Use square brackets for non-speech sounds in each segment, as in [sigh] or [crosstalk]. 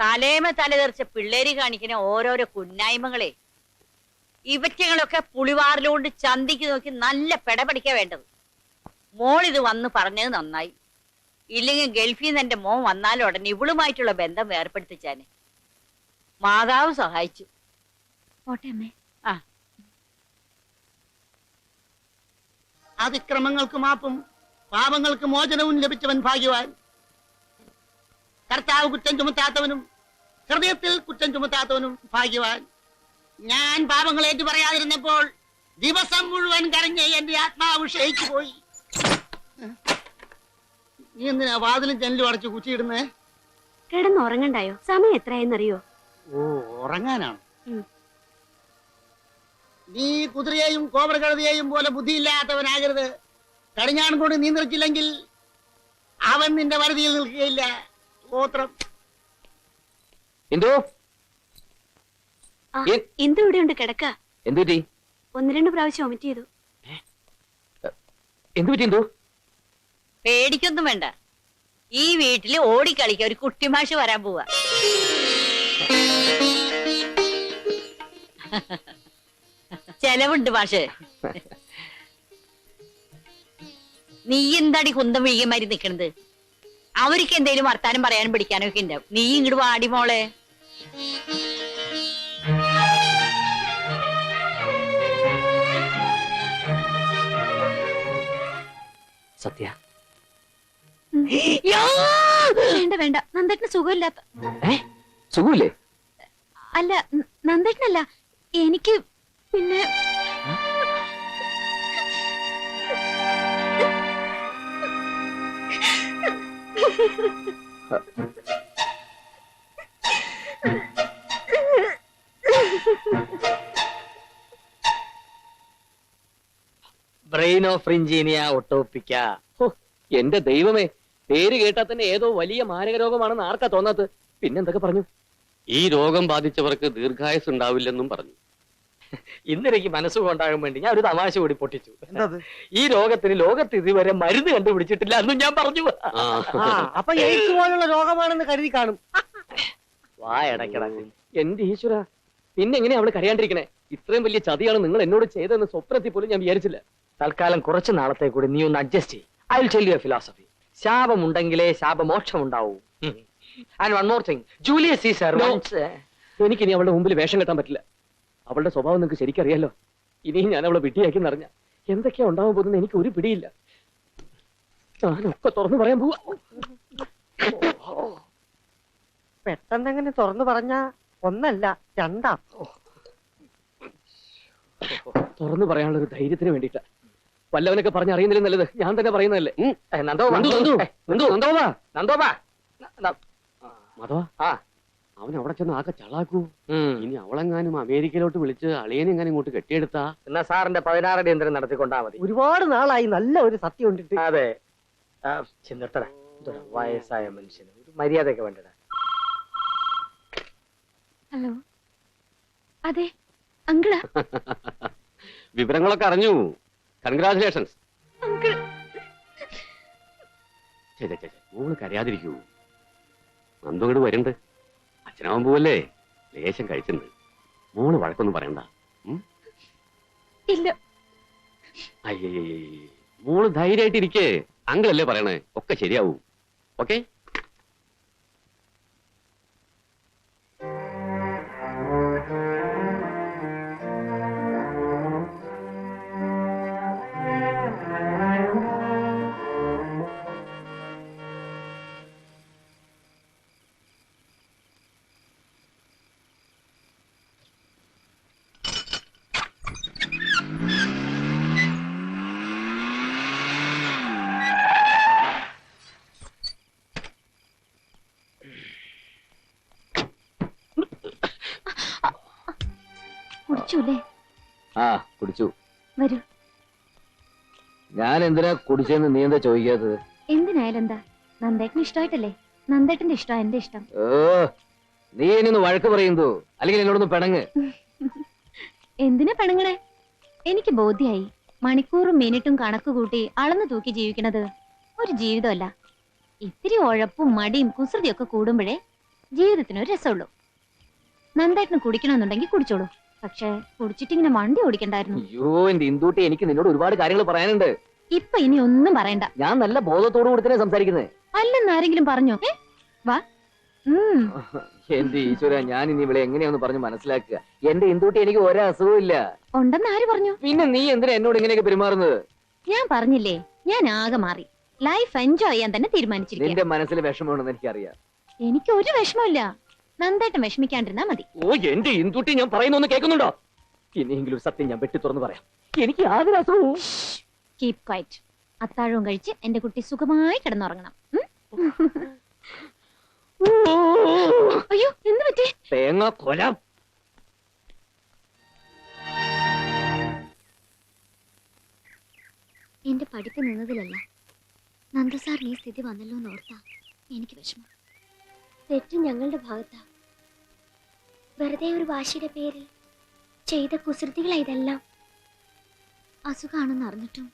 തലേമ തലതെറിച്ച പിള്ളേര് കാണിക്കുന്ന ഓരോരോ കുന്നായ്മകളെ. ഇവറ്റങ്ങളൊക്കെ പുളിവാറിലുകൊണ്ട് ചന്തിക്ക് നോക്കി നല്ല പെടപടിക്കാ വേണ്ടത്. മോളിത് വന്ന് പറഞ്ഞത് നന്നായി. ഇല്ലെങ്കിൽ ഗൾഫിൽ നിന്ന് എന്റെ മോൻ വന്നാലുടനെ ഇവളുമായിട്ടുള്ള ബന്ധം ഏർപ്പെടുത്തിച്ചാനെ മാതാവ് സഹായിച്ചു. ആ. അതിക്രമങ്ങൾക്ക് മാപ്പും പാപങ്ങൾക്ക് മോചനവും ലഭിച്ചവൻ ഭാഗ്യവാൻ. കർത്താവ് കുറ്റം ചുമത്താത്തവനും ഹൃദയത്തിൽ കുറ്റം ചുമത്താത്തവനും ഭാഗ്യവാൻ. ഞാൻ പാപങ്ങൾ ഏറ്റു പറയാതിരുന്നപ്പോൾ ദിവസം മുഴുവൻ കരഞ്ഞ് എന്റെ ആത്മാവ് ക്ഷയിച്ചു പോയി. നീ എന്തിനാ വാതിലും ജനലും അടച്ചു കുച്ചിയിടുന്നേ കിടന്നുറങ്ങണ്ടായോ? സമയം എത്രയെന്നറിയോ? ഓ ഉറങ്ങാനാണ്. നീ കുതിരയെയും കോബ്രകഴുതിയെയും പോലെ ബുദ്ധിയില്ലാത്തവനാകരുത്. കടിഞ്ഞാൺ കൊണ്ട് നീന്തിച്ചില്ലെങ്കിൽ അവൻ നിന്റെ വരുതിയിൽ നിൽക്കുകയില്ല. സ്തോത്രം എന്തോ? ഇവിടെ ഉണ്ട് കിടക്ക. എന്തുപറ്റി ഒന്ന് രണ്ട് പ്രാവശ്യം ഒമിറ്റ് ചെയ്തു. എന്തുപറ്റി എന്തോ പേടിക്കൊന്നും വേണ്ട. ഈ വീട്ടിൽ ഓടിക്കളിക്ക ഒരു കുട്ടിമാഷ് വരാൻ പോവാ. ചെലവുണ്ട് മാഷ്. നീ എന്താടി കുന്തം വിഴികമാരി നിക്കണത്? അവർക്ക് എന്തേലും വർത്താനം പറയാനും പിടിക്കാനും ഒക്കെ ഉണ്ടാവും. നീ ഇങ്ങോട്ട് വാടി മോളെ. സത്യ. വേണ്ട വേണ്ട. നന്ദേട്ടന് സുഖമില്ലാത്ത ഏ? സുഖമില്ലേ? അല്ല നന്ദേട്ടനല്ല. എനിക്ക് പിന്നെ ബ്രെയിൻ ഓഫ് ഇഞ്ചീനിയ ഒട്ടോപ്പിക്ക എന്റെ ദൈവമേ പേര് കേട്ടാൽ തന്നെ ഏതോ വലിയ മാരക രോഗമാണെന്ന് ആർക്കാ തോന്നാത്തത്? പിന്നെന്തൊക്കെ പറഞ്ഞു? ഈ രോഗം ബാധിച്ചവർക്ക് ദീർഘായുസ് ഉണ്ടാവില്ലെന്നും പറഞ്ഞു. ഇന്നെനിക്ക് മനസ്സുകൊണ്ടാകാൻ വേണ്ടി ഞാൻ ഒരു തമാശ കൂടി പൊട്ടിച്ചു. ഈ രോഗത്തിന് ലോകത്ത് ഇതുവരെ മരുന്ന് കണ്ടുപിടിച്ചിട്ടില്ല എന്നും ഞാൻ പറഞ്ഞു. അപ്പൊ എയ്ഡ്സ് പോലുള്ള രോഗമാണെന്ന് കരുതി കാണും. വായടക്കട. എന്റെ ഈശ്വര? പിന്നെ എങ്ങനെയാ അവൾ കരയാണ്ടിരിക്കണേ? ഇത്രയും വലിയ ചതിയാണ് നിങ്ങൾ എന്നോട് ചെയ്തതെന്ന് സ്വപ്നത്തിൽ പോലും ഞാൻ വിചാരിച്ചില്ല. തൽക്കാലം കുറച്ച് നാളത്തെ കൂടി നീ ഒന്ന് അഡ്ജസ്റ്റ് ചെയ്യും. I will tell you philosophy ശാപം ഉണ്ടെങ്കിലേ ശാപമോക്ഷം ഉണ്ടാവൂ and one more thing Julius Caesar No. എനിക്കിനി അവളുടെ മുമ്പിൽ വേഷം കെട്ടാൻ പറ്റില്ല. അവളുടെ സ്വഭാവം നിങ്ങൾക്ക് ശരിക്കറിയാലോ? ഇനിയും ഞാൻ അവളെ വിട്ടിയാക്കി നിറഞ്ഞ. എന്തൊക്കെയാ ഉണ്ടാവാൻ പോകുന്നത് എനിക്ക് ഒരു പിടിയില്ല. ഞാനൊക്കെ തുറന്നു പറയാൻ പോവാ. പെട്ടെന്ന് എങ്ങനെ തുറന്നു പറഞ്ഞ ഒന്നല്ല രണ്ടാ. തുറന്നു പറയാനുള്ള ഒരു ധൈര്യത്തിന് വേണ്ടിയിട്ടാ. വല്ലവനൊക്കെ പറഞ്ഞ് അറിയുന്നില്ല നല്ലത് ഞാൻ തന്നെ പറയുന്നതല്ലേ. നന്ദോബാ മാധവ. ആ. അവൻ അവിടെ ചെന്ന് ആകെ ചളാക്കൂ. ഇനി അവളെങ്ങാനും അമേരിക്കയിലോട്ട് വിളിച്ച് അളിയനെങ്ങാനും ഇങ്ങോട്ട് കെട്ടിയെടുത്താ? എന്നാ സാറിന്റെ പതിനാറടി യന്ത്രം നടത്തിക്കൊണ്ടാ മതി. ഒരുപാട് നാളായി നല്ല ഒരു സത്യം ഉണ്ടിട്ട്. അതെ. ഇതൊരു വയസ്സായ മനുഷ്യന്. ഒരു മര്യാദയൊക്കെ വേണ്ടടാ. ഹലോ. അതെ അങ്കിള. [laughs] വിവരങ്ങളൊക്കെ അറിഞ്ഞു. കൺഗ്രാചുലേഷൻസ് മോൾ കരയാതിരിക്കൂ. നന്ദു ഇങ്ങോട്ട് വരുന്നുണ്ട്. അച്ഛനാവാൻ പോവല്ലേ? ലേശം കഴിച്ചിട്ടുണ്ട്. മോൾ വഴക്കൊന്നും പറയണ്ട. ഇല്ല. അയ്യേ മോൾ ധൈര്യമായിട്ടിരിക്കേ അങ്കിളല്ലേ പറയണേ ഒക്കെ ശരിയാവും ഓക്കെ ആ കുടിച്ചു. വരൂ. ഞാൻ എന്തിനാ കുടിച്ചെന്ന് നീ എന്താ ചോദിക്കാത്തത്? എന്തിനായാലും എന്താ നന്ദേട്ടന് ഇഷ്ടമായിട്ടല്ലേ? നന്ദേട്ടന്റെ ഇഷ്ടം എന്റെ ഇഷ്ടം. ഓ നീ എന്നൊന്ന് വഴക്ക് പറയുന്നു. അല്ലെങ്കിൽ എന്നോടൊന്ന് പിണങ്ങ്. എന്തിനാ പെണങ്ങണേ? എനിക്ക് ബോധ്യായി. മണിക്കൂറും മിനിറ്റും കണക്ക് കൂട്ടി അളന്നു തൂക്കി ജീവിക്കണത് ഒരു ജീവിതമല്ല. ഇത്തിരി ഉഴപ്പും മടിയും കുസൃതിയൊക്കെ കൂടുമ്പോഴേ ജീവിതത്തിനൊരു രസമുള്ളൂ. നന്ദേട്ടന് കുടിക്കണമെന്നുണ്ടെങ്കിൽ കുടിച്ചോളൂ. പക്ഷെ കുടിച്ചിട്ട് ഇങ്ങനെ വണ്ടി ഓടിക്കണ്ടായിരുന്നു. അയ്യോ എന്റെ ഇന്ദൂട്ടി എനിക്ക് നിന്നോട് ഒരുപാട് കാര്യങ്ങൾ പറയാനുണ്ട്. ഇപ്പൊ ഇനി ഒന്നും പറയണ്ട. ഞാൻ നല്ല ബോധത്തോടു കൂടി തന്നെ സംസാരിക്കുന്നത് അല്ലെന്ന് ആരെങ്കിലും പറഞ്ഞോ? ഏ വാ. ഉം. എന്റെ ഈശ്വര ഞാൻ ഇനി ഇവിടെ എങ്ങനെയാന്ന് പറഞ്ഞു മനസ്സിലാക്കുക. എന്റെ ഇന്ദൂട്ടി എനിക്ക് ഒരേ അസുഖവും ഇല്ല. ഉണ്ടെന്ന് ആര് പറഞ്ഞു? പിന്നെ നീ എന്തിനാ എന്നോട് ഇങ്ങനെയൊക്കെ പെരുമാറുന്നത്? ഞാൻ പറഞ്ഞില്ലേ ഞാൻ ആകെ മാറി. ലൈഫ് എൻജോയ് ചെയ്യാൻ തന്നെ തീരുമാനിച്ചിരിക്കുക നിന്റെ മനസ്സിൽ വിഷമമുണ്ടെന്ന് എനിക്കറിയാം. എനിക്ക് ഒരു വിഷമമില്ല നന്ദേട്ടൻ വിഷമിക്കാണ്ടിരുന്നാ മതി. ഓ എന്റെ ഇന്തുട്ടി ഞാൻ പറയുന്നൊന്ന് കേൾക്കുന്നുണ്ടോ? ഇനിയെങ്കിലും ഒരു സത്യം ഞാൻ വെട്ടി തുറന്നു പറയാം. എനിക്ക് യാതൊരു അസുഖവും കീപ് ക്വൈറ്റ് അത്താഴവും കഴിച്ച് എന്റെ കുട്ടി സുഖമായി കിടന്നുറങ്ങണം? അയ്യോ എന്ത് പറ്റി? തേങ്ങ കൊലം. എന്റെ പഠിപ്പ് നിന്നതിലല്ല. നന്ദസാറിന് ഈ സ്ഥിതി വന്നല്ലോ എന്ന് ഓർത്താ എനിക്ക് വിഷമം. തെറ്റ് ഞങ്ങളുടെ ഭാഗത്താ. വെറുതെ ഒരു വാശിയുടെ പേരിൽ ചെയ്ത കുസൃതികളാ ഇതെല്ലാം. അസുഖമാണെന്ന് അറിഞ്ഞിട്ടും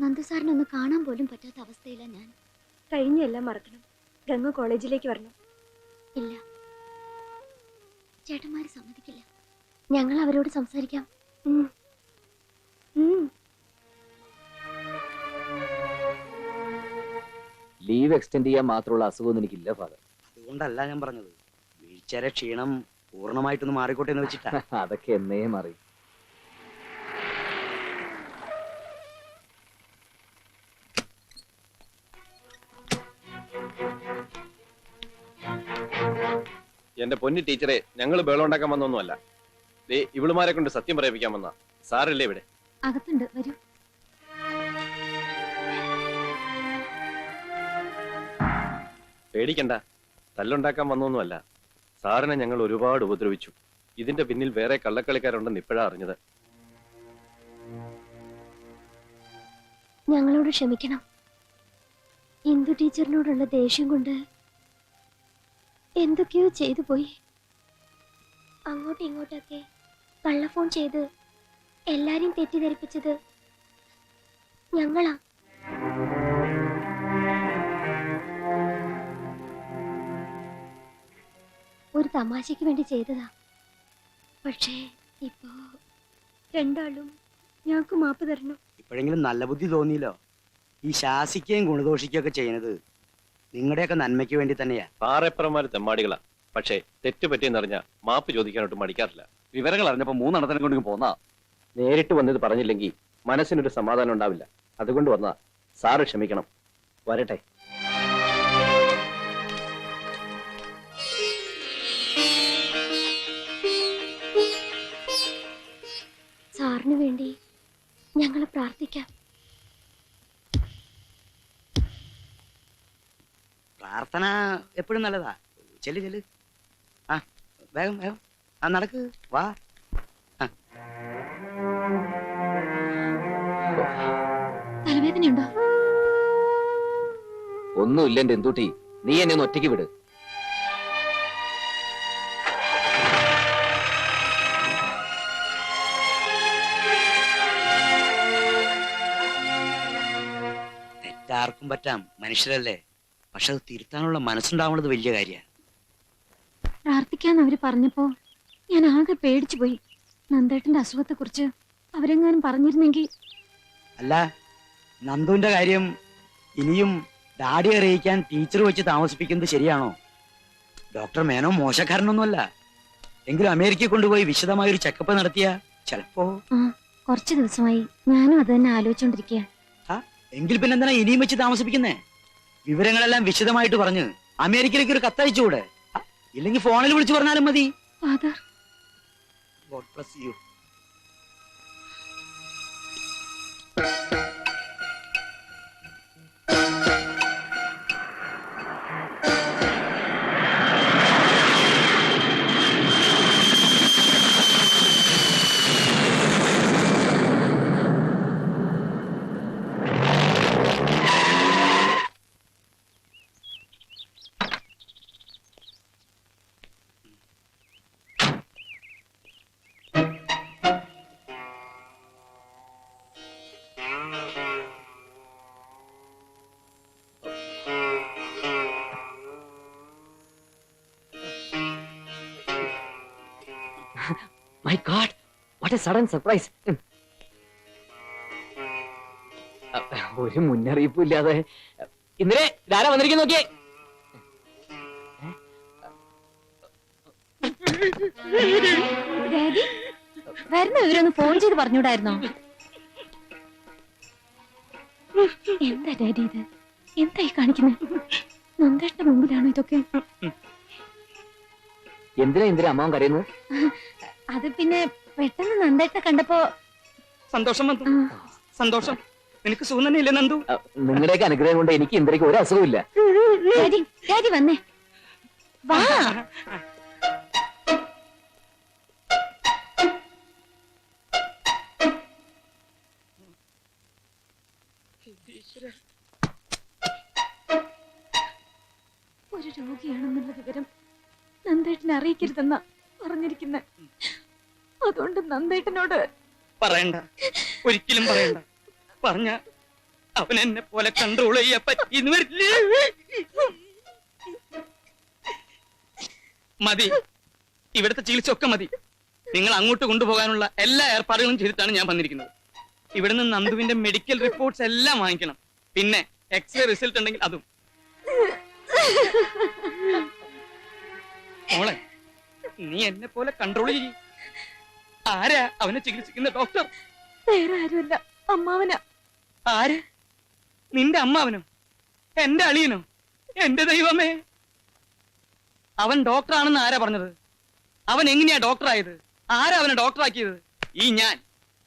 നന്ദു സാറിനെ ഒന്ന് കാണാൻ പോലും പറ്റാത്ത അവസ്ഥയില്ല ഞാൻ. കഴിഞ്ഞെല്ലാം മറക്കണം. ഗംഗ കോളേജിലേക്ക് വരണം. ഇല്ല. ചേട്ടന്മാര് സമ്മതിക്കില്ല. ഞങ്ങൾ അവരോട് സംസാരിക്കാം. ലീവ് എക്സ്റ്റെൻഡ് ചെയ്യാൻ മാത്രമുള്ള അസുഖമൊന്നും എനിക്കില്ല ഫാദർ. അതുകൊണ്ടല്ല ഞാൻ പറഞ്ഞത്. വീഴ്ചയുടെ ക്ഷീണം പൂർണമായിട്ടൊന്ന് മാറിക്കോട്ടെ എന്ന് വെച്ചിട്ടാ. [laughs] അതൊക്കെ എന്നേ മാറി. എന്റെ പൊന്നി ടീച്ചറെ ഞങ്ങൾ ബേളുണ്ടാക്കാൻ വന്നൊന്നുമല്ല. ദേ ഇവളുമാരെ കൊണ്ട് സത്യം പറയിപ്പിക്കാൻ വന്ന. സാറല്ലേ ഇവിടെ? അകത്തുണ്ട് വരൂ. പേടിക്കണ്ട. തല്ലുണ്ടാക്കാൻ വന്നൊന്നുമല്ല. സാറിനെ ഞങ്ങൾ ഒരുപാട് ഉപദ്രവിച്ചു. ഇതിന്റെ പിന്നിൽ വേറെ കള്ളക്കളിക്കാരുണ്ടെന്ന് ഇപ്പോഴാ അറിഞ്ഞത്. ഞങ്ങളോട് ക്ഷമിക്കണം. ഇന്ദു ടീച്ചറിനോടുള്ള ദേഷ്യം കൊണ്ട് എന്തൊക്കെയോ ചെയ്തു പോയി. അങ്ങോട്ടും ഇങ്ങോട്ടൊക്കെ കള്ളഫോൺ ചെയ്ത് എല്ലാരെയും തെറ്റിദ്ധരിപ്പിച്ചത് ഞങ്ങളാ. ഒരു തമാശയ്ക്ക് വേണ്ടി ചെയ്തതാ. പക്ഷേ ഇപ്പോ രണ്ടാളും ഞങ്ങൾക്ക് മാപ്പ് തരണം. ഇപ്പോഴെങ്കിലും നല്ല ബുദ്ധി തോന്നിയില്ലോ? ഈ ശാസിക്കുകയും ഗുണദോഷിക്കുകയും ഒക്കെ ചെയ്യുന്നത് നിങ്ങളുടെയൊക്കെ നന്മയ്ക്ക് വേണ്ടി തന്നെയാ. പാറേപ്പറന്മാര് തെമ്മാടികളാ. പക്ഷേ തെറ്റ് പറ്റിയെന്നറിഞ്ഞ മാപ്പ് ചോദിക്കാനോട്ട് മടിക്കാറില്ല. വിവരങ്ങൾ അറിഞ്ഞപ്പോ മൂന്നെണ്ണത്തിനെ കൊണ്ട് പോന്നാ? നേരിട്ട് വന്നത് പറഞ്ഞില്ലെങ്കിൽ മനസ്സിനൊരു സമാധാനം ഉണ്ടാവില്ല. അതുകൊണ്ട് വന്നാ സാറ് ക്ഷമിക്കണം. വരട്ടെ. ഞങ്ങൾ പ്രാർത്ഥിക്കാം. പ്രാർത്ഥന എപ്പോഴും നല്ലതാ. ചെല്ല് ചെല്ല്. ആ വേഗം വേഗം. ആ നടക്ക്. വാ. തലവേദനയുണ്ടോ? ഒന്നുമില്ല എന്റെ എന്തുട്ടി. നീ എന്നെ ഒന്ന് ഒറ്റയ്ക്ക് വിട്. പറ്റാം മനുഷ്യരല്ലേ? പക്ഷെ അത് തിരുത്താനുള്ള മനസ്സുണ്ടാവുന്നത് വലിയ കാര്യമാണ്. പ്രാർത്ഥിക്കാന്ന് അവർ പറഞ്ഞപ്പോ ഞാൻ ആകെ പേടിച്ചു പോയി. നന്ദേട്ടന്റെ അസുഖത്തെ കുറിച്ച് അവരെങ്ങാനും പറഞ്ഞിരുന്നെങ്കിൽ അല്ല നന്ദുവിന്റെ കാര്യം ഇനിയും ഡാഡി അറിയിക്കാൻ ടീച്ചർ വെച്ച് താമസിപ്പിക്കുന്നത് ശരിയാണോ? ഡോക്ടർ മേനോ മോശക്കാരനൊന്നുമല്ല. എങ്കിലും അമേരിക്കയിൽ കൊണ്ടുപോയി വിശദമായ ഒരു ചെക്കപ്പ് നടത്തിയ ചിലപ്പോ കുറച്ചു ദിവസമായി ഞാനും അത് തന്നെ ആലോചിച്ചോണ്ടിരിക്കുക എങ്കിൽ പിന്നെ എന്തിനാ ഇനിയും വെച്ച് താമസിപ്പിക്കുന്നേ? വിവരങ്ങളെല്ലാം വിശദമായിട്ട് പറഞ്ഞ് അമേരിക്കയിലേക്ക് ഒരു കത്തയച്ചുകൂടെ? ഇല്ലെങ്കിൽ ഫോണിൽ വിളിച്ചു പറഞ്ഞാലും മതി. Father god bless you my god what a sudden surprise ഒരു മുന്നറിയിപ്പും ഇല്ലാതെ. ഇന്നലെ ധാരാ വന്നിരിക്കുന്നു നോക്കിയേ. വരുന്ന? ഇവരൊന്ന് ഫോൺ ചെയ്ത് പറഞ്ഞൂടായിരുന്നോ? എന്താ ഡാഡി ഇത്? എന്തായി കാണിക്കുന്നത് നന്ദേട്ടന്റെ മുമ്പിലാണോ ഇതൊക്കെ? എന്തിനാ എന്തിനാ അമ്മാവൻ കരയുന്നത്? അത് പിന്നെ പെട്ടെന്ന് നന്ദേട്ട കണ്ടപ്പോ സന്തോഷം വന്നു സന്തോഷം. നിനക്ക് സുഖം തന്നെ ഇല്ലേ നന്ദു? നിങ്ങളുടെയൊക്കെ അനുഗ്രഹം കൊണ്ട് എനിക്ക് ഇന്ത്യയ്ക്ക് ഒരു അസുഖമില്ല ഡാഡി ഡാഡി വന്നേ. വാ. ഒരു രോഗിയാണെന്നുള്ള വിവരം നന്ദേട്ടനെ അറിയിക്കരുതെന്ന പറഞ്ഞിരിക്കുന്ന. അതുകൊണ്ട് നന്ദേട്ടനോട് പറയണ്ട. ഒരിക്കലും പറയണ്ട. പറഞ്ഞ അവൻ എന്നെ പോലെ കൺട്രോൾ ചെയ്യാൻ പറ്റിന്ന് വരില്ലേ മതി. ഇവിടുത്തെ ചികിത്സ മതി. നിങ്ങൾ അങ്ങോട്ട് കൊണ്ടുപോകാനുള്ള എല്ലാ ഏർപ്പാടുകളും ചെയ്തിട്ടാണ് ഞാൻ വന്നിരിക്കുന്നത്. ഇവിടുന്ന് നന്ദുവിന്റെ മെഡിക്കൽ റിപ്പോർട്ട്സ് എല്ലാം വാങ്ങിക്കണം. പിന്നെ എക്സ്റേ റിസൾട്ട് ഉണ്ടെങ്കിൽ അതും. മോളെ നീ എന്നെ പോലെ കൺട്രോൾ ചെയ്യും. ആരാ അവനെ ചികിത്സിക്കുന്ന ഡോക്ടർ വേറെ ആരുമല്ല. അമ്മാവനാ. ആര്? നിന്റെ അമ്മാവനോ? എന്റെ അളിയനോ? എന്റെ ദൈവമേ. അവൻ ഡോക്ടറാണെന്ന് ആരാ പറഞ്ഞത്? അവൻ എങ്ങനെയാ ഡോക്ടറായത് ആരാ അവനെ ഡോക്ടറാക്കിയത് ഈ ഞാൻ.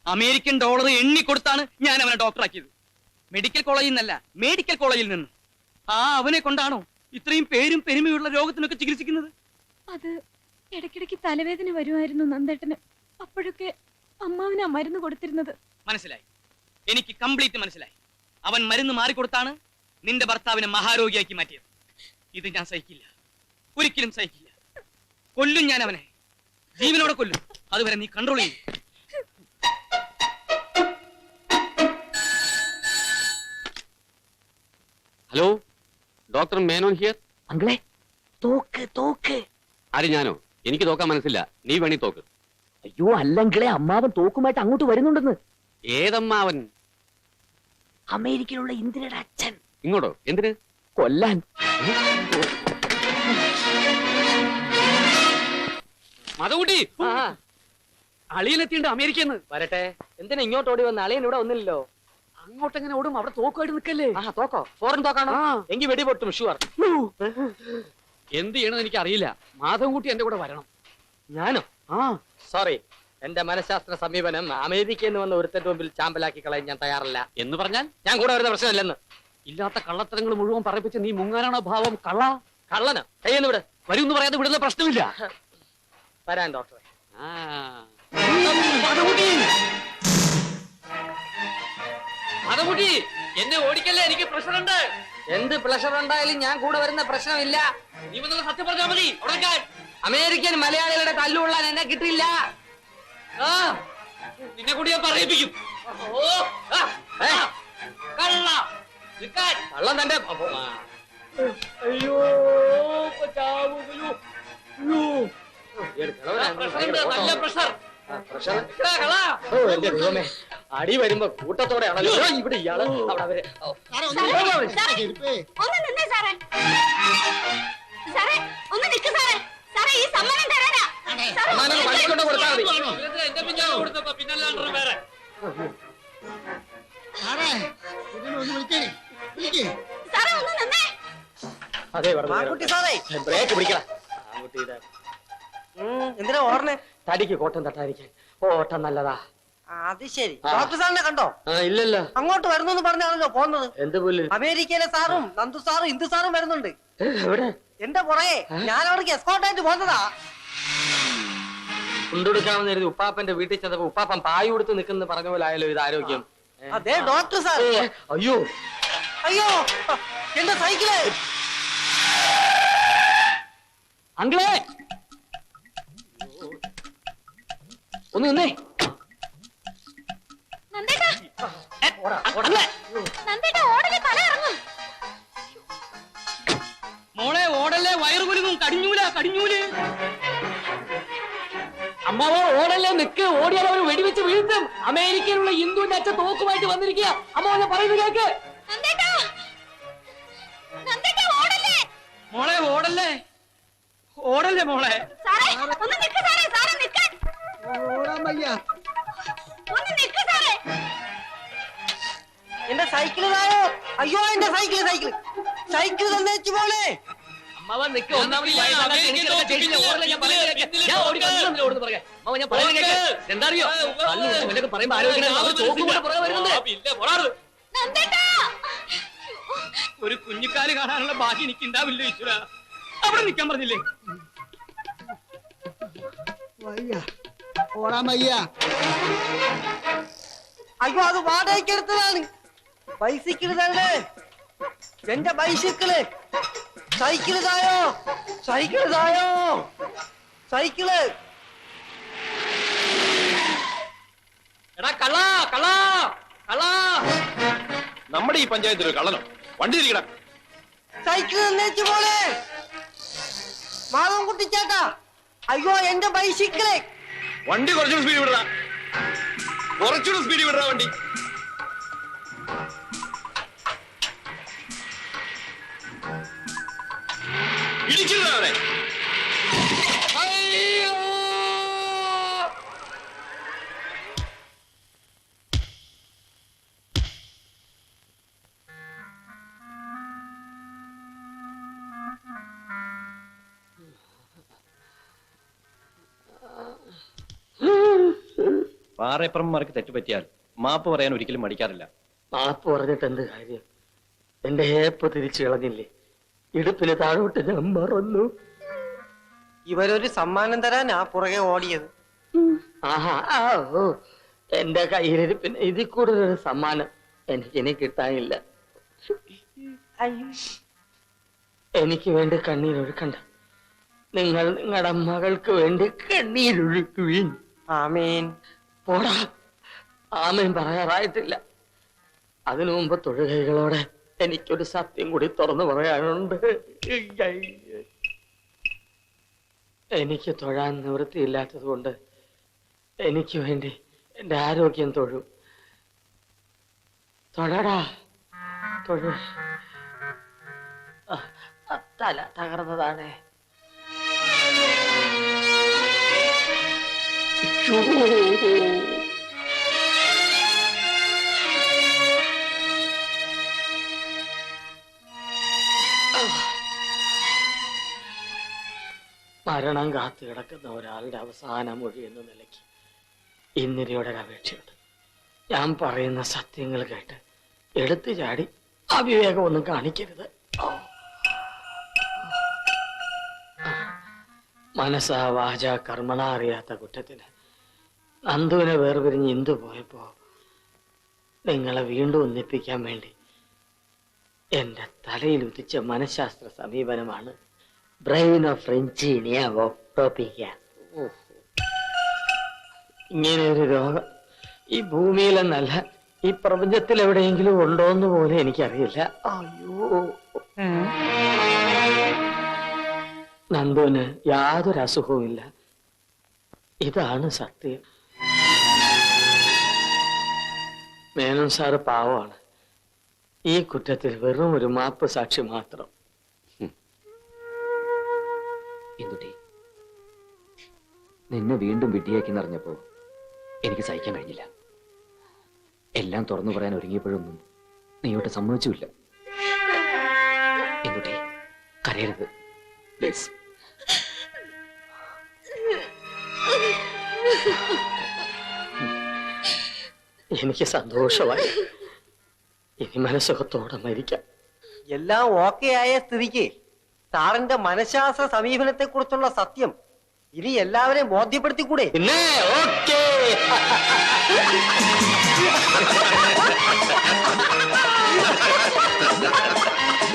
അമേരിക്കൻ ഡോളർ എണ്ണി കൊടുത്താണ് ഞാൻ അവനെ ഡോക്ടറാക്കിയത് മെഡിക്കൽ കോളേജിൽ നിന്നല്ല മെഡിക്കൽ കോളേജിൽ നിന്ന്. ആ അവനെ കൊണ്ടാണോ ഇത്രയും പേരും പെരുമയുള്ള രോഗത്തിനൊക്കെ ചികിത്സിക്കുന്നത്? അത് ഇടയ്ക്കിടയ്ക്ക് തലവേദന വരുമായിരുന്നു നന്ദേട്ടന്. അപ്പോഴൊക്കെ അമ്മാവനാ മരുന്ന് കൊടുത്തിരുന്നത്. മനസ്സിലായി. എനിക്ക് കംപ്ലീറ്റ് മനസ്സിലായി. അവൻ മരുന്ന് മാറിക്കൊടുത്താണ് നിന്റെ ഭർത്താവിനെ മഹാരോഗിയാക്കി മാറ്റിയത്. ഇത് ഞാൻ സഹിക്കില്ല. ഒരിക്കലും സഹിക്കില്ല. കൊല്ലും ഞാൻ അവനെ. ജീവനോടെ കൊല്ലും. അതുവരെ നീ കൺട്രോൾ ചെയ്യും. ഹലോ ഡോക്ടർ മേനോൻ ഹിയർ അങ്കിളെ തോക്ക് തോക്ക്. ആര് ഞാനോ? എനിക്ക് തോക്കാൻ മനസ്സില്ല. നീ വേണി തോക്ക്. അയ്യോ അല്ലെങ്കിലേ അമ്മാവൻ തോക്കുമായിട്ട് അങ്ങോട്ട് വരുന്നുണ്ടെന്ന്. ഏതമ്മാവൻ? അമേരിക്കയിലുള്ള ഇന്ദിരയുടെ അച്ഛൻ. ഇങ്ങോട്ടോ? എന്തിന്? കൊല്ലാൻ. മതകുട്ടി അളിയിലെത്തിണ്ട് അമേരിക്കന്ന് വരട്ടെ. എന്തിനാ ഇങ്ങോട്ട് ഓടി വന്ന? അളിയൻ ഇവിടെ ഒന്നില്ലല്ലോ അങ്ങോട്ട് എങ്ങനെ ഓടും? അവിടെ തോക്കുമായിട്ട് നിൽക്കല്ലേ? ആ തോക്കോ. ഫോറിൻ തോക്കാണോ? എങ്കിൽ വെടിപൊട്ടും ഷുവർ എന്ത് ചെയ്യണമെന്ന് എനിക്ക് അറിയില്ല മാധവൻകുട്ടി എന്റെ കൂടെ വരണം. ഞാനോ? ആ. സോറി എന്റെ മനഃശാസ്ത്ര സമീപനം അമേരിക്കയിൽ നിന്ന് വന്ന ഒരുത്തന്റെ മുമ്പിൽ ചാമ്പലാക്കി കളയാൻ ഞാൻ തയ്യാറല്ല. എന്ന് പറഞ്ഞാൽ? ഞാൻ കൂടെ വരുന്ന പ്രശ്നമില്ലെന്ന്. ഇല്ലാത്ത കള്ളത്തരങ്ങൾ മുഴുവൻ പറയിപ്പിച്ച് നീ മുങ്ങാനാണോ ഭാവം? കള്ള? കള്ളന? കയ്യെന്ന് വിട്. വരും എന്ന് പറയാതെ വിടുന്ന പ്രശ്നമില്ല. വരാൻ ഡോക്ടറെ. ആ. മതമുട്ടി എന്നെ ഓടിക്കല്ലേ? എനിക്ക് പ്രഷറുണ്ട് എന്ത് പ്ലഷർ ഉണ്ടായാലും ഞാൻ കൂടെ വരുന്ന പ്രശ്നമില്ല. നീ വന്നുള്ള സത്യം പറഞ്ഞാൽ മതി അമേരിക്കൻ മലയാളികളുടെ തല്ലുകൊള്ളാൻ എന്നെ കിട്ടില്ല. നിന്നെ കൂടി ഞാൻ പറയിപ്പിക്കും കള്ള. തന്റെ അയ്യോ നല്ല പ്രഷർ. നിൽക്കടാ, കള്ള. അടി വരുമ്പോ കൂട്ടത്തോടെയാണല്ലോ. ഇവിടെ ഇയാൾ. അവിടെ അവർ. സാറേ, ഒന്ന്. നിന്നേ സാറേ. സാറേ. ഒന്ന് നിക്ക് സാറേ. സാറേ ഈ സമ്മാനം തരാനാ. സാറേ, സമ്മാനം വഴിക്കൊണ്ട് കൊടുത്താൽ മതി. സാറേ ഒന്ന് വിളിച്ചേ സാറേ ഒന്ന് നിന്നേ. അതെ പറഞ്ഞു സാറേ. ബ്രേക്ക് പിടിക്കണം അങ്ങോട്ട് ഇത് ഉം, എന്തിനാ ഓർണേ തടിക്ക് കോട്ടം തട്ടാതിരിക്കാൻ. ഓട്ടം നല്ലതാ. അത് ശരി. ഡോക്ടർ സാറിനെ കണ്ടോ? ഇല്ലല്ലോ. അങ്ങോട്ട് വരുന്നു പറഞ്ഞാണല്ലോ പോന്നത് എന്ത് പുല്ല്? അമേരിക്കയിലെ സാറും നന്ദു സാറും ഇന്ദു സാറും വരുന്നുണ്ട്. എന്റെ പുറകെ. ഞാൻ അവർക്ക് എസ്കോട്ടായിട്ട് പോകുന്നതാ. കൊണ്ടുകൊടുക്കാമെന്ന് കരുതി ഉപ്പാപ്പന്റെ വീട്ടിൽ ചെന്നപ്പോ ഉപ്പാപ്പൻ പായ കൊടുത്ത് നിൽക്കുന്ന പറഞ്ഞ പോലെ ആയാലോ ഇത് ആരോഗ്യം. അതെ ഡോക്ടർ സാർ. അയ്യോ. അയ്യോ എന്റെ സൈക്കിൾ. അങ്കിളേ. ഒന്ന് നിന്നേ. മോളെ ഓടല്ലേ വയറു കുലുങ്ങും കടിഞ്ഞൂല കടിഞ്ഞൂൽ. അമ്മാവോ ഓടല്ലേ നിക്ക് ഓടിയാൽ അവർ വെടിവെച്ച് വീഴ്ത്തും അമേരിക്കയിലുള്ള ഹിന്ദുവിന്റെ അച്ഛൻ തോക്കുമായിട്ട് വന്നിരിക്കുക. അമ്മാവനെ പറയുന്നത് കേക്ക്. മോളെ ഓടല്ലേ. ഓടല്ലേ മോളെ. എന്റെ സൈക്കിൾ തായോ അയ്യോ എന്റെ സൈക്കിൾ സൈക്കിൾ. സൈക്കിൾ തന്നേച്ചു നിക്ക് ഒന്നാമത് ഓടല്ലേ ഞാൻ ഞാൻ പറയാം. പറയുന്നത് പറയുമ്പോ അവർ പുറകെ വരുന്നുണ്ട്. ഒരു കുഞ്ഞിക്കാൽ കാണാനുള്ള ഭാഗ്യം എനിക്ക് ഉണ്ടാവില്ല ഈശ്വര. അവിടെ നിൽക്കാൻ പറഞ്ഞില്ലേ? വയ്യ. ഓടാൻ വയ്യ. അയ്യോ അത് വാടകയ്ക്ക് എടുത്തതാണ്. ബൈസിക്കിൾ തന്നെ എന്റെ ബൈസിക്കിൾ. സൈക്കിൾ തായോ? സൈക്കിൾ തായോ? സൈക്കിൾ. എടാ കള്ളാ കള്ളാ കള്ളാ. നമ്മുടെ ഈ പഞ്ചായത്തിൽ ഒരു കള്ളനോ? വണ്ടി തിരിക്കണം സൈക്കിൾ നിർണയിച്ചു പോലെ മാധവൻ കുട്ടിച്ചേട്ടാ. അയ്യോ എന്റെ ബൈസിക്കിൾ. വണ്ടി കുറച്ചുകൂടി സ്പീഡ് വിടറ കുറച്ചുകൂടി സ്പീഡ് വിടറ വണ്ടി. അവരെ പാറയപ്പുറന്മാർക്ക് തെറ്റുപറ്റിയാൽ മാപ്പ് പറയാൻ ഒരിക്കലും മടിക്കാറില്ല. മാപ്പ് പറഞ്ഞിട്ട് എന്ത് കാര്യം? എന്റെ ഹേപ്പ് തിരിച്ചു കളഞ്ഞില്ലേ? ഇടുപ്പിന് താഴോട്ട് ഞാൻ മറന്നു. ഇവരൊരു സമ്മാനം തരാനാ പുറകെ ഓടിയത്. ആഹാ ആ, ഓ. എന്റെ കയ്യിലിരിപ്പിന് ഇതിൽ കൂടുതലൊരു സമ്മാനം എനിക്ക് ഇനി കിട്ടാനില്ല. എനിക്ക് വേണ്ടി കണ്ണീരൊഴുക്കണ്ട നിങ്ങൾ നിങ്ങളുടെ മകൾക്ക് വേണ്ടി കണ്ണീരൊഴുക്കുവീൻ ആമീൻ. പോടാ. ആമേൻ പറയാറായിട്ടില്ല. അതിനു മുമ്പ് തൊഴുകൈകളോടെ എനിക്കൊരു സത്യം കൂടി തുറന്നു പറയാനുണ്ട്. എനിക്ക് തൊഴാൻ നിവൃത്തിയില്ലാത്തത് കൊണ്ട് എനിക്ക് വേണ്ടി എന്റെ ആരോഗ്യം തൊഴും. തൊഴടാ തൊഴു. തല തകർന്നതാണ്. മരണം കാത്തു കിടക്കുന്ന ഒരാളുടെ അവസാന മൊഴി എന്ന നിലയ്ക്ക് ഇന്നിരയുടെ ഒരു അപേക്ഷയുണ്ട്. ഞാൻ പറയുന്ന സത്യങ്ങൾ കേട്ട് എടുത്തു ചാടി അവിവേകമൊന്നും കാണിക്കരുത്. മനസ്സാ വാച കർമ്മണ അറിയാത്ത കുറ്റത്തിന് നന്ദുവിനെ വേർപിരിഞ്ഞ് ഇന്ദു പോയപ്പോ നിങ്ങളെ വീണ്ടും ഒന്നിപ്പിക്കാൻ വേണ്ടി എന്റെ തലയിൽ ഉദിച്ച മനഃശാസ്ത്ര സമീപനമാണ് ബ്രെയിൻ ഓഫ് ഫ്രഞ്ചീനിയ ടോപ്പിക്ക ഇങ്ങനെ ഒരു രോഗം ഈ ഭൂമിയിലെന്നല്ല ഈ പ്രപഞ്ചത്തിൽ എവിടെയെങ്കിലും ഉണ്ടോന്ന് പോലും എനിക്കറിയില്ല. അയ്യോ നന്ദുവിന് യാതൊരു അസുഖവുമില്ല ഇതാണ് സത്യം. മേനോൻ സാറ് പാവമാണ്. ഈ കുറ്റത്തിൽ വെറും ഒരു മാപ്പ് സാക്ഷി മാത്രം. എന്തുട്ടി? നിന്നെ വീണ്ടും വിഡ്ഢിയാക്കി നിറഞ്ഞപ്പോ എനിക്ക് സഹിക്കാൻ കഴിഞ്ഞില്ല. എല്ലാം തുറന്നു പറയാൻ ഒരുങ്ങിയപ്പോഴൊന്നും നീയോട്ട് സമ്മതിച്ചുമില്ല എന്തുട്ടി? കരയരുത്. പ്ലീസ് എനിക്ക് സന്തോഷമായി. ഇനി മനസ്സുഖത്തോടെ മരിക്കാം. എല്ലാം ഓക്കെ ആയ സ്ഥിതിക്ക്. സാറിന്റെ മനഃശാസ്ത്ര സമീപനത്തെ കുറിച്ചുള്ള സത്യം ഇനി എല്ലാവരെയും ബോധ്യപ്പെടുത്തിക്കൂടെ? പിന്നെ ഓക്കേ. [laughs]